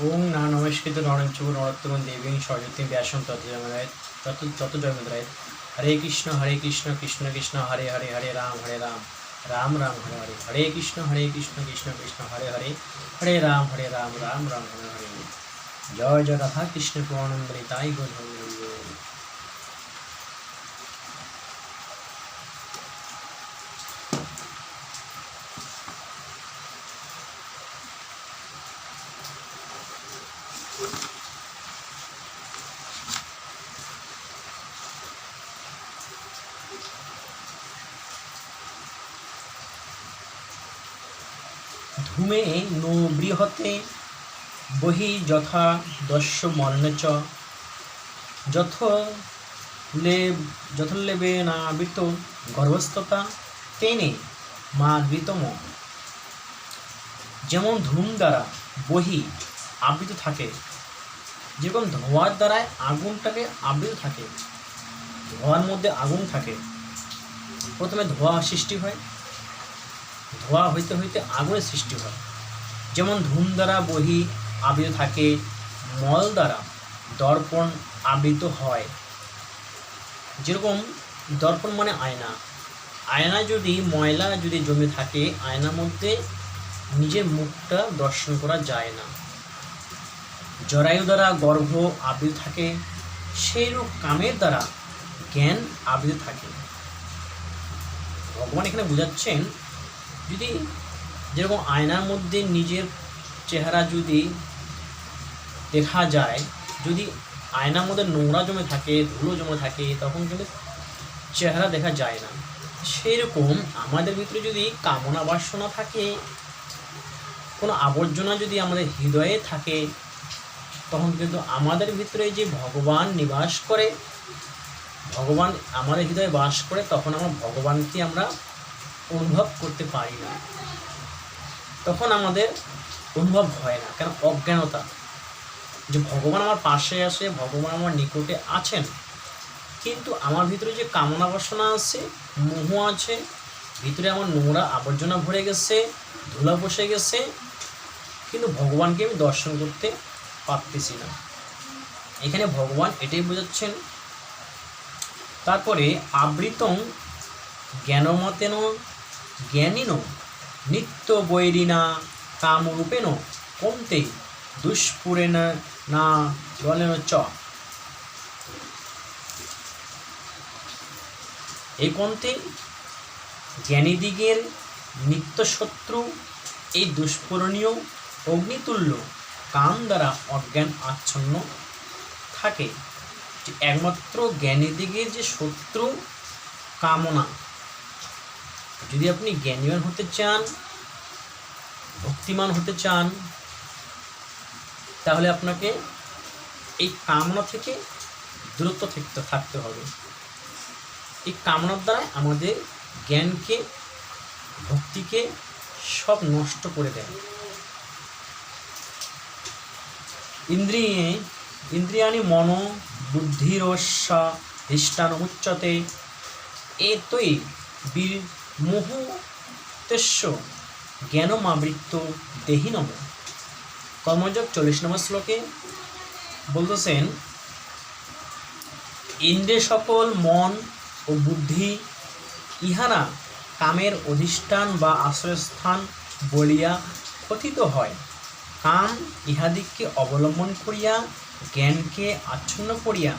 ওং না নমস্কৃত নরঞ্চব নরোত্তম দেবী সরস্বতী ব্যাসম তত জয়মদায় তত তত জয়মদায় হরে কৃষ্ণ হরে কৃষ্ণ কৃষ্ণ কৃষ্ণ, হরে হরে হরে রাম হরে রাম। রাম রাম, হরে হরে। হরে কৃষ্ণ হরে কৃষ্ণ কৃষ্ণ কৃষ্ণ, হরে হরে। হরে রাম হরে রাম রাম রাম, হরে হরে। জয় জয় রাধা কৃষ্ণ পূর্ণন্দরী তাই ধূমে নো বৃহতে বহি যথা দস্য মর্ণ চ। যথ লে যথলেবে না বৃত গর্ভস্থতা, তেনে মা গৃতম যেমন ধূম দ্বারা বহি আবৃত থাকে, যেরকম ধোঁয়ার দ্বারায় আগুনটাকে আবৃত থাকে, ধোঁয়ার মধ্যে আগুন থাকে। প্রথমে ধোঁয়া সৃষ্টি হয় ধোঁয়া হইতে হইতে আগুনের সৃষ্টি হয়। যেমন ধূম দ্বারা বহি আবৃত থাকে, মল দ্বারা দর্পণ আবৃত হয়। যেরকম দর্পণ মানে আয়না। আয়না যদি ময়লা যদি জমে থাকে, আয়নার মধ্যে নিজের মুখটা দর্শন করা যায় না। জরায়ু দ্বারা গর্ভ আবৃত থাকে, সেইরূপ কামের দ্বারা জ্ঞান আবৃত থাকে। ভগবান এখানে বোঝাচ্ছেন যদি যেরকম আয়নার মধ্যে নিজের চেহারা যদি দেখা যায়, যদি আয়নার মধ্যে নোংরা জমে থাকে, ধুলো জমে থাকে, তখন কিন্তু চেহারা দেখা যায় না। সেই রকম আমাদের ভিতরে যদি কামনা বাসনা থাকে, কোনো আবর্জনা যদি আমাদের হৃদয়ে থাকে, তখন কিন্তু আমাদের ভিতরে যে ভগবান নিবাস করে, ভগবান আমাদের হৃদয়ে বাস করে, তখন আমরা ভগবানকে আমরা অনুভব করতে পারি না। তখন আমাদের অনুভব হয় না। কেন? অজ্ঞানতা। যে ভগবান আমার পাশে আসে ভগবান আমার নিকটে আছেন, কিন্তু আমার ভিতরে যে কামনা বাসনা আছে, মোহ আছে, ভিতরে আমার নোংরা আবর্জনা ভরে গেছে, ধুলা বসে গেছে, কিন্তু ভগবানকে আমি দর্শন করতে পারতেছি না। এখানে ভগবান এটাই বোঝাচ্ছেন। তারপরে আবৃতং জ্ঞানমতেন জ্ঞানীন, নিত্য বৈরিনা কামরূপেণ কমতে দুষ্পুরেণ না জলেন চ। এই কন্তে জ্ঞানীদিগের নিত্যশত্রু এই দুষ্পূরণীয় অগ্নিতুল্য কাম দ্বারা অজ্ঞান আচ্ছন্ন থাকে। একমাত্র জ্ঞানীদিগের যে শত্রু, কামনা যদি আপনি জ্ঞানীবান হতে চান, ভক্তিমান হতে চান, তাহলে আপনাকে এই কামনা থেকে দূরত্ব থাকতে থাকতে হবে। এই কামনার দ্বারা আমাদের জ্ঞানকে, ভক্তিকে সব নষ্ট করে দেয়। ইন্দ্রিয়ে, ইন্দ্রিয়াণি মন বুদ্ধিরস্যা ধিষ্ঠানুচ্চতে এতই বিমোহতেস্য জ্ঞানমাবৃত্ত দেহিনম কর্মযোগ চল্লিশ নম্বর শ্লোকে বলতেছেন ইন্দ্রে সকল মন ও বুদ্ধি ইহারা কামের অধিষ্ঠান বা আশ্রয়স্থান বলিয়া কথিত হয়। কাম ইহাদিককে অবলম্বন করিয়া, জ্ঞানকে আচ্ছন্ন করিয়া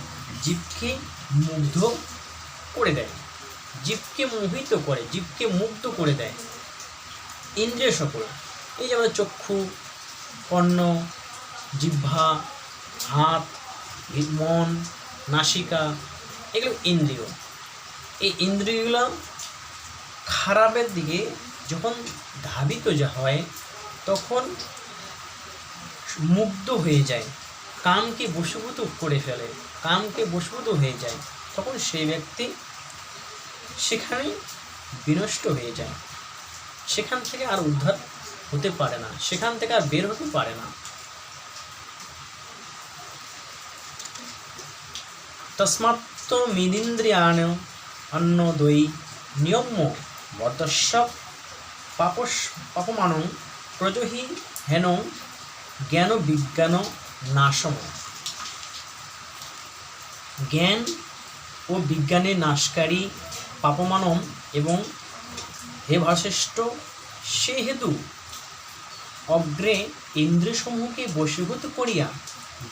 জীবকে মুগ্ধ করে দেয়। জীবকে মোহিত করে, জীবকে মুগ্ধ করে দেয়। ইন্দ্রিয় সকল, এই যে আমাদের চক্ষু, কর্ণ, জিহ্বা, হাত, মন, নাসিকা, এগুলো ইন্দ্রিয়। এই ইন্দ্রিয়গুলো খারাপের দিকে যখন ধাবিত যা হয়, তখন মুগ্ধ হয়ে যায়, কামকে বশীভূত করে ফেলে, কামকে বশীভূত হয়ে যায়। তখন সেই ব্যক্তি সেখানেই বিনষ্ট হয়ে যায়। সেখান থেকে আর উদ্ধার হতে পারে না। সেখান থেকে আর বের হতে পারে না। তস্মাত্ত মিদিন্দ্রিয়াণ অন্য দই নিয়ম্য বর্তস্য পাপস পাপমানং প্রজহি হেন জ্ঞান বিজ্ঞান নাশম। জ্ঞান ও বিজ্ঞানের নাশকারী পাপমানম এবং হে ভাষেষ্ট সেহেতু অগ্রে ইন্দ্রসমূহকে বশীভূত করিয়া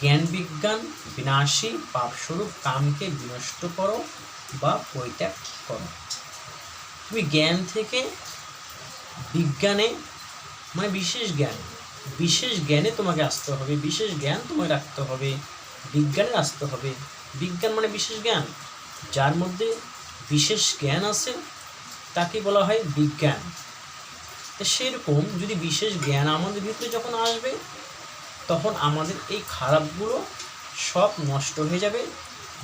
জ্ঞান বিজ্ঞান বিনাশী পাপস্বরূপ কামকে বিনষ্ট করো বা পরিত্যাগ করো। তুমি জ্ঞান থেকে বিজ্ঞানে মানে বিশেষ জ্ঞান, বিশেষ জ্ঞানে তোমাকে আসতে হবে, বিশেষ জ্ঞান তোমাকে রাখতে হবে, বিজ্ঞানে আসতে হবে। বিজ্ঞান মানে বিশেষ জ্ঞান, যার মধ্যে বিশেষ জ্ঞান আছে, তাকে বলা হয় বিজ্ঞান। সেরকম যদি বিশেষ জ্ঞান আমাদের ভিতরে যখন আসবে, তখন আমাদের এই খারাপগুলো সব নষ্ট হয়ে যাবে,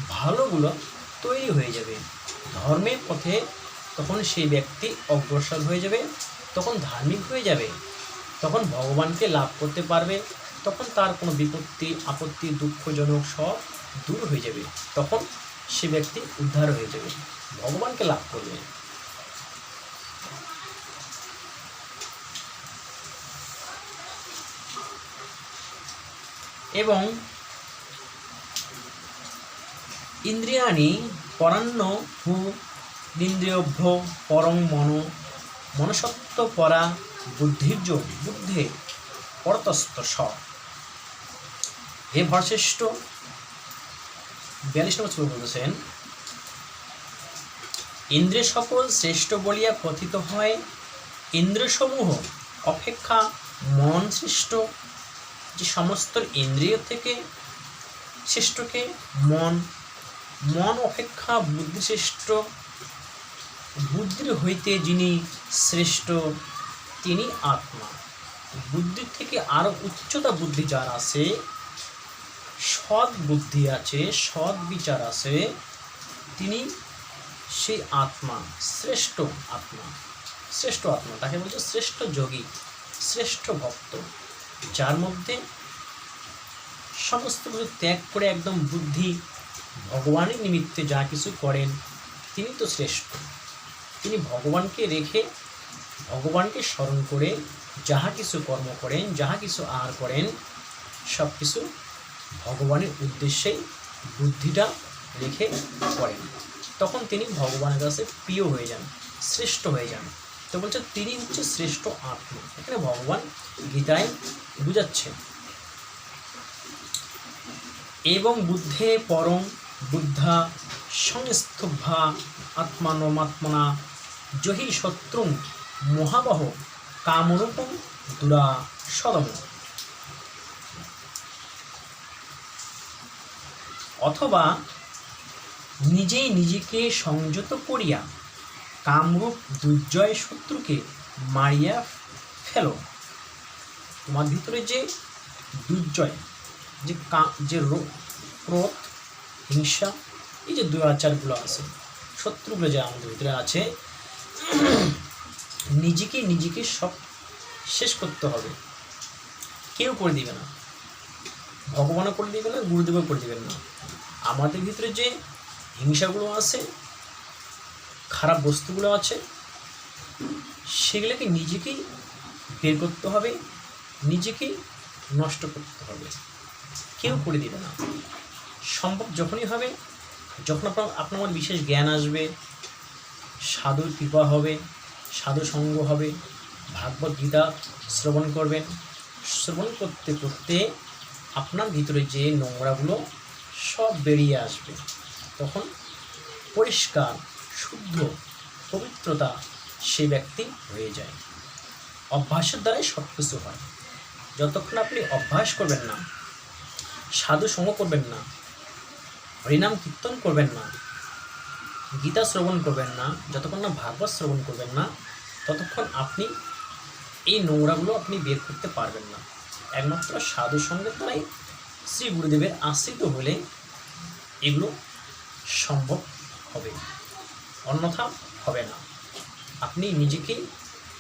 ভালোগুলো তৈরি হয়ে যাবে। ধর্মের পথে তখন সেই ব্যক্তি অগ্রসর হয়ে যাবে, তখন ধার্মিক হয়ে যাবে, তখন ভগবানকে লাভ করতে পারবে, তখন তার কোনো বিপত্তি, আপত্তি, দুঃখজনক সব দূর হয়ে যাবে, তখন সে ব্যক্তি উদ্ধার হয়ে যাবে। ভগবানকে লাভ করবে। এবং ইন্দ্রিয়াণি পরান্ন হু ইন্দ্রিয়ভ্য পরং মন মনসত্ব পরা বুদ্ধির্য বুদ্ধে পরতস্ত স। হে ভরশ্রেষ্ঠ বিয়াল্লিশ নম্বর শ্লোক বলেছেন ইন্দ্রিয় সকল শ্রেষ্ঠ বলিয়া কথিত হয়, ইন্দ্রিয়সমূহ অপেক্ষা মন শ্রেষ্ঠ। যে সমস্ত ইন্দ্রিয় থেকে শ্রেষ্ঠকে মন মন অপেক্ষা বুদ্ধি শ্রেষ্ঠ। বুদ্ধির হইতে যিনি শ্রেষ্ঠ, তিনি আত্মা। বুদ্ধির থেকে আরও উচ্চতা বুদ্ধি যার আছে সৎ বুদ্ধি আছে, সৎ বিচার আছে, তিনি সেই আত্মা, শ্রেষ্ঠ আত্মা শ্রেষ্ঠ আত্মা, তাকে বলছে শ্রেষ্ঠ যোগী, শ্রেষ্ঠ ভক্ত, যার মধ্যে সমস্ত কিছু ত্যাগ করে একদম বুদ্ধি, ভগবানের নিমিত্তে যা কিছু করেন, তিনি তো শ্রেষ্ঠ। তিনি ভগবানকে রেখে, ভগবানকে স্মরণ করে, যাহা কিছু কর্ম করেন, যাহা কিছু আর করেন সব কিছু ভগবানের উদ্দেশ্যেই বুদ্ধিটা রেখে করেন। তখন তিনি ভগবানের কাছে প্রিয় হয়ে যান, শ্রেষ্ঠ হয়ে যান। তো বলছে, তিনি হচ্ছে শ্রেষ্ঠ আত্মা। এখানে ভগবান গীতায় বুঝাচ্ছেন এবং বুদ্ধে পরম বুদ্ধা সংস্থভা আত্মানমাত্মনা জহি শত্রু মহাবহ কামরূপম দুরা সদম অথবা নিজেই নিজেকে সংযত করিয়া কামরূপ দুর্জয় শত্রুকে মারিয়া ফেলো। তোমার ভিতরে যে দুর্জয়, যে কা, যে ক্রোধ, হিংসা, এই যে দুরাচারগুলো আছে, শত্রুগুলো যে আমাদের ভিতরে আছে, নিজেকে নিজেকে সব শেষ করতে হবে। কেউ করে দিবে না। ভগবানও করে দিবে না, গুরুদেবও করে দিবেন না। আমাদের ভিতরে যে হিংসাগুলো আছে, খারাপ বস্তুগুলো আছে, সেগুলোকে নিজেকেই বের করতে হবে নিজেকেই নষ্ট করতে হবে। কেউ করে দিবে না। সম্ভব যখনই হবে, যখন আপনার আপনার বিশেষ জ্ঞান আসবে, সাধুর কৃপা হবে, সাধু সঙ্গ হবে, ভাগবত গীতা শ্রবণ করবেন, শ্রবণ করতে করতে আপনার ভিতরে যে নোংরাগুলো সব বেরিয়ে আসবে। তখন পরিষ্কার, শুদ্ধ, পবিত্রতা সে ব্যক্তি হয়ে যায়। অভ্যাসের দ্বারাই সব কিছু হয়। যতক্ষণ আপনি অভ্যাস করবেন না, সাধু সঙ্গ করবেন না, হরিনাম কীর্তন করবেন না, গীতা শ্রবণ করবেন না, যতক্ষণ না ভাগবত শ্রবণ করবেন না, ততক্ষণ আপনি এই নোংরাগুলো আপনি বের করতে পারবেন না। একমাত্র সাধু সঙ্গে দ্বারাই শ্রী গুরুদেবের আশ্রিত হলে এগুলো সম্ভব হবে। অন্যথা হবে না। আপনি নিজেকে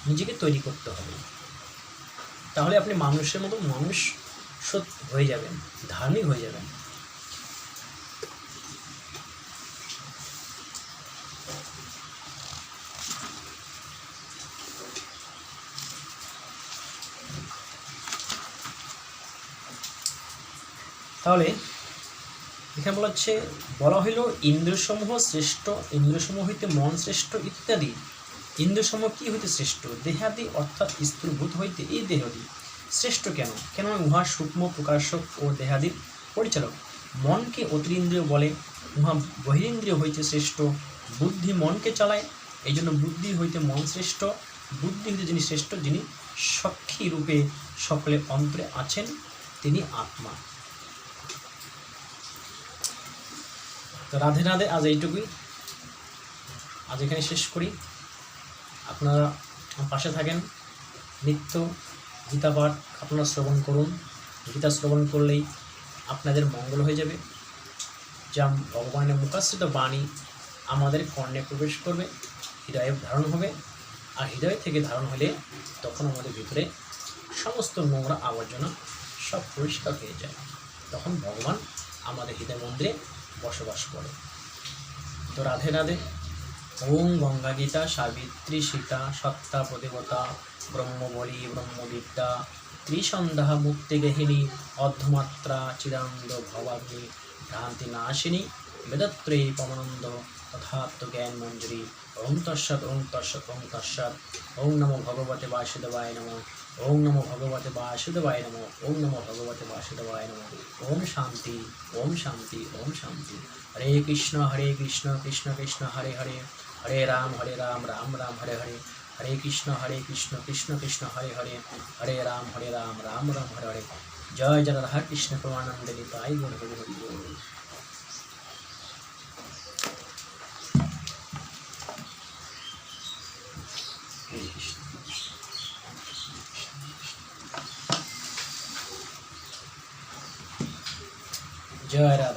নিজেকে তৈরি করতে হবে। তাহলে আপনি মানুষের মতো মানুষ হয়ে যাবেন, ধার্মিক হয়ে যাবেন। তাহলে এখানে বলা হচ্ছে, বলা হইল ইন্দ্রসমূহ শ্রেষ্ঠ, ইন্দ্রসমূহ হইতে মন শ্রেষ্ঠ ইত্যাদি। ইন্দ্রসমূহ কি হইতে শ্রেষ্ঠ? দেহাদি অর্থাৎ স্থূলভূত হইতে এই দেহাদি শ্রেষ্ঠ কেন? কেন উহা সূক্ষ্ম, প্রকাশক ও দেহাদির পরিচালক। মনকে অতিরিন্দ্রিয় বলে, উহা বহিরিন্দ্রিয় হইতে শ্রেষ্ঠ। বুদ্ধি মনকে চালায় এই জন্য বুদ্ধি হইতে মন শ্রেষ্ঠ। বুদ্ধি হইতে যিনি শ্রেষ্ঠ, যিনি সাক্ষী রূপে সকলে অন্তরে আছেন, তিনি আত্মা। তো রাধে রাধে, আজ এইটুকুই। আজ এখানে শেষ করি। আপনারা পাশে থাকেন, নিত্য গীতা পাঠ আপনারা শ্রবণ করুন। গীতা শ্রবণ করলেই আপনাদের মঙ্গল হয়ে যাবে, যা ভগবানের মুখাশ্রিত বাণী আমাদের কর্ণে প্রবেশ করবে, হৃদয়ে ধারণ হবে, আর হৃদয় থেকে ধারণ হলে তখন আমাদের ভিতরে সমস্ত নোংরা আবর্জনা সব পরিষ্কার হয়ে যায়। তখন ভগবান আমাদের হৃদয় মন্দিরে বসবাস করে। তো রাধে রাধে। ওম গঙ্গা গীতা, সাবিত্রী সীতা, সত্তা, প্রদেবতা, ব্রহ্মবলি, ব্রহ্মবিদ্যা, ত্রিসন্ধ্যা, মুক্তিগেহিনী, অর্ধমাত্রা চিরান্দ ভবাগ্নি, ভ্রান্তি নাশিনী বেদত্রয়ী পমানন্দ তথাত্ম জ্ঞান মঞ্জুরি। ওম তৎসৎ ওম তৎসৎ ওম তৎসৎ। ওম নমো ভগবতে বাসুদেবায় নমঃ। ওম নমো ভগবতে বাসুদেবায় নমঃ। ওম নমো ভগবতে বাসুদেবায় নমঃ। ওম শান্তি ওম শান্তি ওম শান্তি। হরে কৃষ্ণ হরে কৃষ্ণ কৃষ্ণ কৃষ্ণ, হরে হরে। হরে রাম হরে রাম রাম রাম, হরে হরে। হরে কৃষ্ণ হরে কৃষ্ণ কৃষ্ণ কৃষ্ণ, হরে হরে। হরে রাম হরে রাম রাম রাম, হরে হরে। জয় জয় রাধা কৃষ্ণ প্রমানন্দ নিতাই হরি হরি হরে জয় রাধে রাধে রাধে